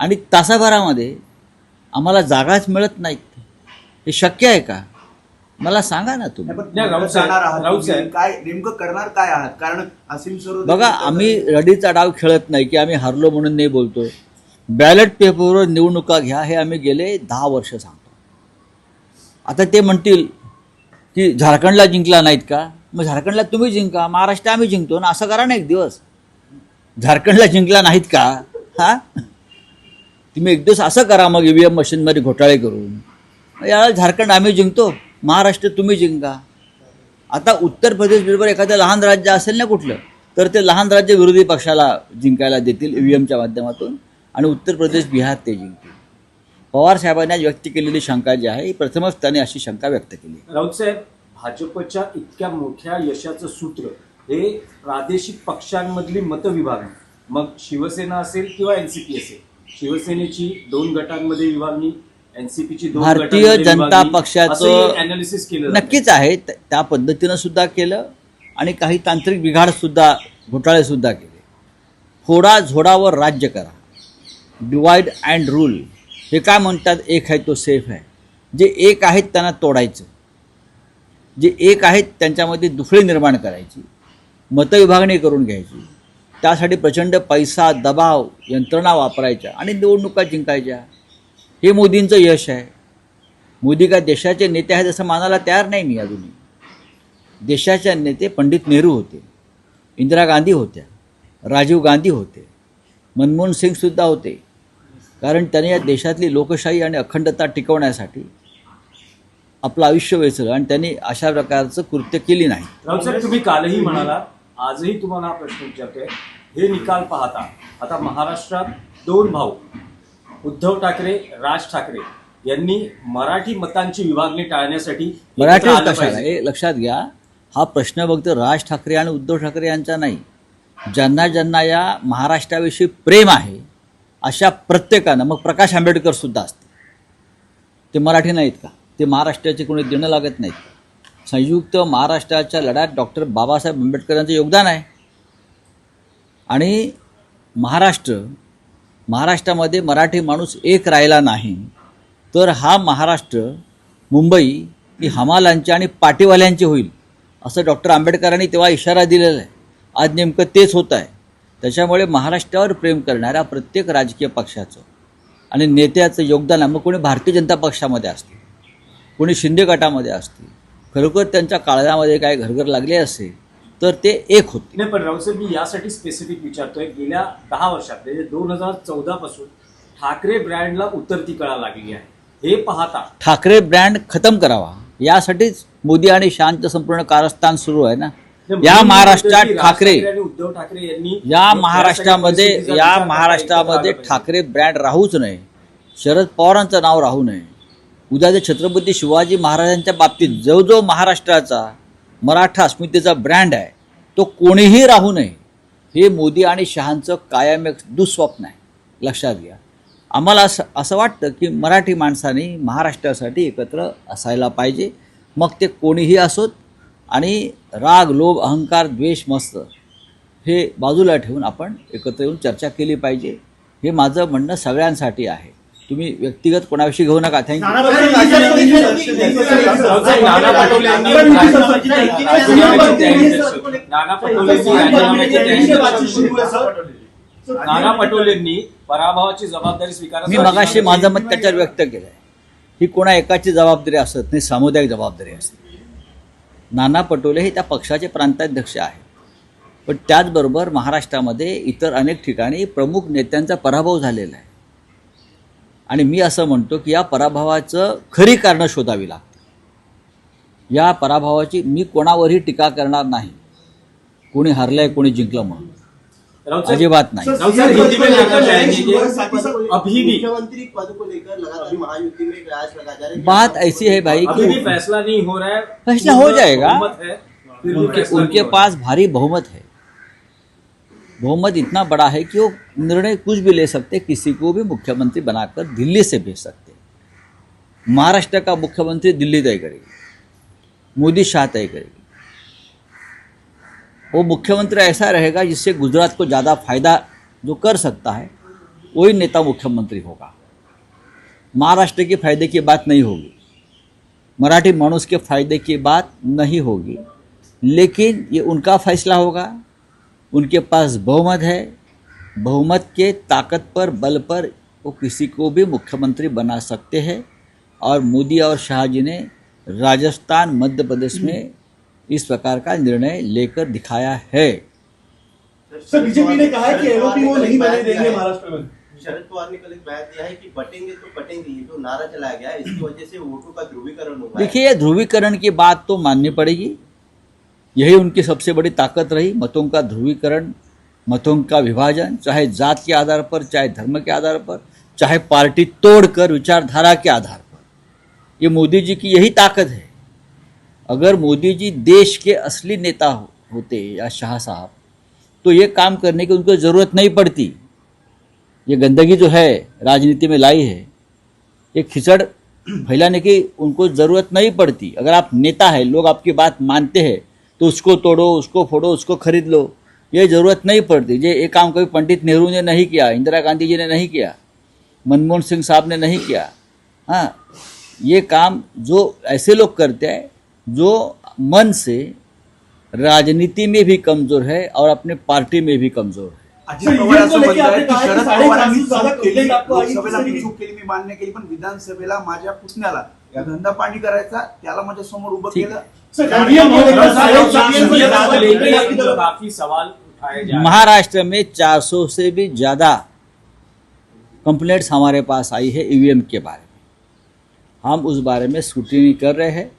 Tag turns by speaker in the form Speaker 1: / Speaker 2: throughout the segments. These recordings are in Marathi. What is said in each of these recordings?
Speaker 1: आणि तासाभरामध्ये आम्हाला जागाच मिळत नाहीत. हे शक्य आहे का? मला सांगा ना तुम्ही.
Speaker 2: काय नेमकं करणार काय आहात? कारण असीम सरोदे
Speaker 1: बघा आम्ही रडीचा डाव खेळत नाही की आम्ही हारलो म्हणून नाही बोलतो बॅलेट पेपरवर निवडणुका घ्या हे आम्ही गेले दहा वर्ष सांगतो. आता ते म्हणतील की झारखंडला जिंकला नाहीत का? मग झारखंडला तुम्ही जिंका महाराष्ट्र आम्ही जिंकतो ना असं करा ना एक दिवस. झारखंडला जिंकला नाहीत का? हा? तुम्ही एक दिवस असं करा मग ईव्हीएम मशीनमध्ये घोटाळे करून. याला झारखंड आम्ही जिंकतो. महाराष्ट्र तुम्ही जिंका. आता उत्तर प्रदेश बरोबर एखादं लहान राज्य असेल ना कुठलं तर ते लहान राज्य विरोधी पक्षाला जिंकायला देतील इ व्ही एमच्या माध्यमातून आणि उत्तर प्रदेश बिहार ते जिंकतील. पवार साहेबांनी व्यक्त केलेली शंका जी आहे ही प्रथमच त्यांनी अशी शंका व्यक्त केली.
Speaker 3: राऊत साहेब भाजपच्या इतक्या मोठ्या यशाचं सूत्र हे प्रादेशिक पक्षांमधली मतविभागणी. मग शिवसेना असेल किंवा एन सी पी असेल शिवसेनेची दोन गटांमध्ये विभागणी एनसीपीची
Speaker 1: भारतीय जनता पक्षाचं
Speaker 3: अनालिसिस केलं.
Speaker 1: नक्कीच आहे. त्या पद्धतीनं सुद्धा केलं आणि काही तांत्रिक बिघाड सुद्धा घोटाळे सुद्धा केले. फोडा झोडावर राज्य करा. डिवाइड अँड रूल हे काय म्हणतात? एक आहे तो सेफ आहे. जे एक आहेत त्यांना तोडायचं. जे एक आहेत त्यांच्यामध्ये दुफळी निर्माण करायची. मतविभागणी करून घ्यायची. त्यासाठी प्रचंड पैसा दबाव यंत्रणा वापरायच्या आणि निवडणुका जिंकायच्या. हे मोदींचं यश आहे. मोदी काय देशाचे नेते आहेत असं मानायला तयार नाही मी अजूनही. देशाचे नेते पंडित नेहरू होते इंदिरा गांधी होत्या राजीव गांधी होते मनमोहन सिंगसुद्धा होते. कारण त्याने या देशातली लोकशाही आणि अखंडता टिकवण्यासाठी आपलं आयुष्य वेचलं आणि त्यांनी अशा प्रकारचं कृत्य केली नाही.
Speaker 3: तुम्ही कालही म्हणाला आजही तुम्हाला हा प्रश्न विचारतोय. हे निकाल पाहता आता महाराष्ट्रात दोन भाऊ उद्धव ठाकरे राज ठाकरे यांनी मराठी मतांची विभागणी टाळण्यासाठी
Speaker 1: कशाला. हे लक्षात घ्या. हा प्रश्न फक्त राज ठाकरे आणि उद्धव ठाकरे यांचा नाही. ज्यांना ज्यांना या महाराष्ट्राविषयी प्रेम आहे अशा प्रत्येकानं मग प्रकाश आंबेडकर सुद्धा असते ते मराठी नाहीत का? ते महाराष्ट्राचे कोणी देणं लागत नाहीत संयुक्त महाराष्ट्राच्या लढ्यात डॉक्टर बाबासाहेब आंबेडकर यांचं योगदान आहे. आणि महाराष्ट्र महाराष्ट्रामध्ये मराठी माणूस एक राहिला नाही तर हा महाराष्ट्र मुंबई ही हमालांची आणि पाटीवाल्यांची होईल असं डॉक्टर आंबेडकरांनी तेव्हा इशारा दिलेला आहे. आज नेमकं तेच होत आहे. त्याच्यामुळे महाराष्ट्रावर प्रेम करणाऱ्या प्रत्येक राजकीय पक्षाचं आणि नेत्याचं योगदान आहे. मग कोणी भारतीय जनता पक्षामध्ये असते कोणी शिंदे गटामध्ये असतील खरोखर त्यांच्या काळजामध्ये काय घरघर लागले असेल तर ते एक होते.
Speaker 3: नाही पण राऊत मी यासाठी स्पेसिफिक विचारतोय गेल्या दहा वर्षात म्हणजे दोन हजार चौदा पासून ठाकरे ब्रँडला उतरती कळा लागली आहे. हे पाहता
Speaker 1: ठाकरे ब्रँड खतम करावा यासाठीच मोदी आणि शहाचं संपूर्ण कारस्थान सुरू आहे ना. या महाराष्ट्रात ठाकरे
Speaker 3: उद्धव ठाकरे यांनी
Speaker 1: या महाराष्ट्रामध्ये या महाराष्ट्रामध्ये ठाकरे ब्रँड राहूच नये. शरद पवारांचं नाव राहू नये. उद्या जर छत्रपती शिवाजी महाराजांच्या बाबतीत जो जो महाराष्ट्राचा मराठा अस्मितेचा ब्रँड आहे. तो कोणीही राहू नये. हे मोदी आणि शहांचं कायम एक दुःस्वप्न आहे. लक्षात घ्या. आम्हाला असं असं वाटतं की मराठी माणसांनी महाराष्ट्रासाठी एकत्र असायला पाहिजे. मग ते कोणीही असोत आणि राग लोभ अहंकार द्वेष मस्त हे बाजूला ठेवून आपण एकत्र येऊन चर्चा केली पाहिजे. हे माझं म्हणणं सगळ्यांसाठी आहे. तुम्ही व्यक्तिगत कोणाविषयी घेऊ नका थँक्यू
Speaker 3: नाना पटोले यांनी. नाना पटोलेंनी राजीनाम्याची तयारी दर्शवली. नाना पटोलेंनी पराभवाची जबाबदारी
Speaker 1: मी मगाशी माझं मत त्याच्यावर व्यक्त केलं आहे ही कोणा एकाची जबाबदारी असत नाही सामुदायिक जबाबदारी असते नाना पटोले हे त्या पक्षाचे प्रांताध्यक्ष आहेत पण त्याचबरोबर महाराष्ट्रामध्ये इतर अनेक ठिकाणी प्रमुख नेत्यांचा पराभव झालेला आहे आणि मी असं म्हणतो की या पराभवाचं खरी कारणं शोधावी लागतात या पराभवाची मी कोणावरही टीका करणार नाही. कोणी हरलंय कोणी जिंकलं म्हणून. अजिबात नाही. बात ऐसी है भाई
Speaker 3: अभी भी
Speaker 1: कि
Speaker 3: फैसला नहीं हो रहा है.
Speaker 1: फैसला हो जाएगा।
Speaker 3: है.
Speaker 1: उनके
Speaker 3: हो.
Speaker 1: पास भारी बहुमत है। बहुमत इतना बड़ा है कि वो निर्णय कुछ भी ले सकते, किसी को भी मुख्यमंत्री बनाकर दिल्ली से भेज सकते। महाराष्ट्र का मुख्यमंत्री दिल्ली तय करेगी, मोदी शाह तय करेगी। वो मुख्यमंत्री ऐसा रहेगा जिससे गुजरात को ज़्यादा फ़ायदा जो कर सकता है, वही नेता मुख्यमंत्री होगा। महाराष्ट्र के फ़ायदे की बात नहीं होगी। मराठी मानुस के फ़ायदे की बात नहीं होगी, लेकिन ये उनका फैसला होगा। उनके पास बहुमत है। बहुमत के ताकत पर बल पर वो किसी को भी मुख्यमंत्री बना सकते हैं। और मोदी और शाह जी ने राजस्थान मध्य प्रदेश में इस प्रकार का निर्णय लेकर दिखाया है।
Speaker 4: सर बीजेपी ने कहा है कि एलओपी वो नहीं बनने देंगे महाराष्ट्र में।
Speaker 5: शरद पवार ने कल एक बयान दिया है कि बटेंगे तो कटेंगे ये जो नारा चलाया गया है इसकी वजह से वोटों का ध्रुवीकरण हुआ है।
Speaker 1: देखिए ये ध्रुवीकरण की बात तो माननी पड़ेगी। यही उनकी सबसे बड़ी ताकत रही मतों का ध्रुवीकरण मतों का विभाजन चाहे जात के आधार पर चाहे धर्म के आधार पर चाहे पार्टी तोड़कर विचारधारा के आधार पर। ये मोदी जी की यही ताकत है। अगर मोदी जी देश के असली नेता हो, होते या शाह साहब तो ये काम करने की उनको ज़रूरत नहीं पड़ती। ये गंदगी जो है राजनीति में लाई है ये खिचड़ फैलाने की उनको ज़रूरत नहीं पड़ती। अगर आप नेता है लोग आपकी बात मानते हैं तो उसको तोड़ो, उसको फोड़ो, उसको खरीद लो। ये ज़रूरत नहीं पड़ती। ये ये काम कभी पंडित नेहरू ने नहीं किया, इंदिरा गांधी जी ने नहीं किया, मनमोहन सिंह साहब ने नहीं किया। हाँ ये काम जो ऐसे लोग करते हैं, जो मन से राजनीति में भी कमज़ोर है और अपने पार्टी में भी कमज़ोर है।
Speaker 2: अजित पवार असं
Speaker 4: की
Speaker 2: शरद पवारांनी चूक केली
Speaker 4: कंप्लेंट
Speaker 2: लोकसभेला मी चूक केली मी मान्य केली पण विधानसभेला माझ्या पुतण्याला धंदा पाणी करायचा त्याला माझ्या समोर उभं केलं.
Speaker 4: सर ईवीएम को लेकर साढ़े चार सौ
Speaker 3: ईवीएम
Speaker 4: ज़्यादा
Speaker 3: को लेके
Speaker 4: कंप्लेंट आपकी तरफ़
Speaker 3: काफ़ी सवाल उठाए जा रहे हैं
Speaker 1: महाराष्ट्र में 400 से भी ज़्यादा कंप्लेंट्स हमारे पास आई है ईवीएम के बारे में। हम उस बारे में स्क्रूटनी कर रहे हैं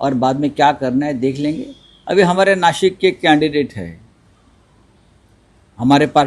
Speaker 1: और बाद में क्या करना है देख लेंगे। अभी हमारे नासिक के कैंडिडेट है। हमारे पास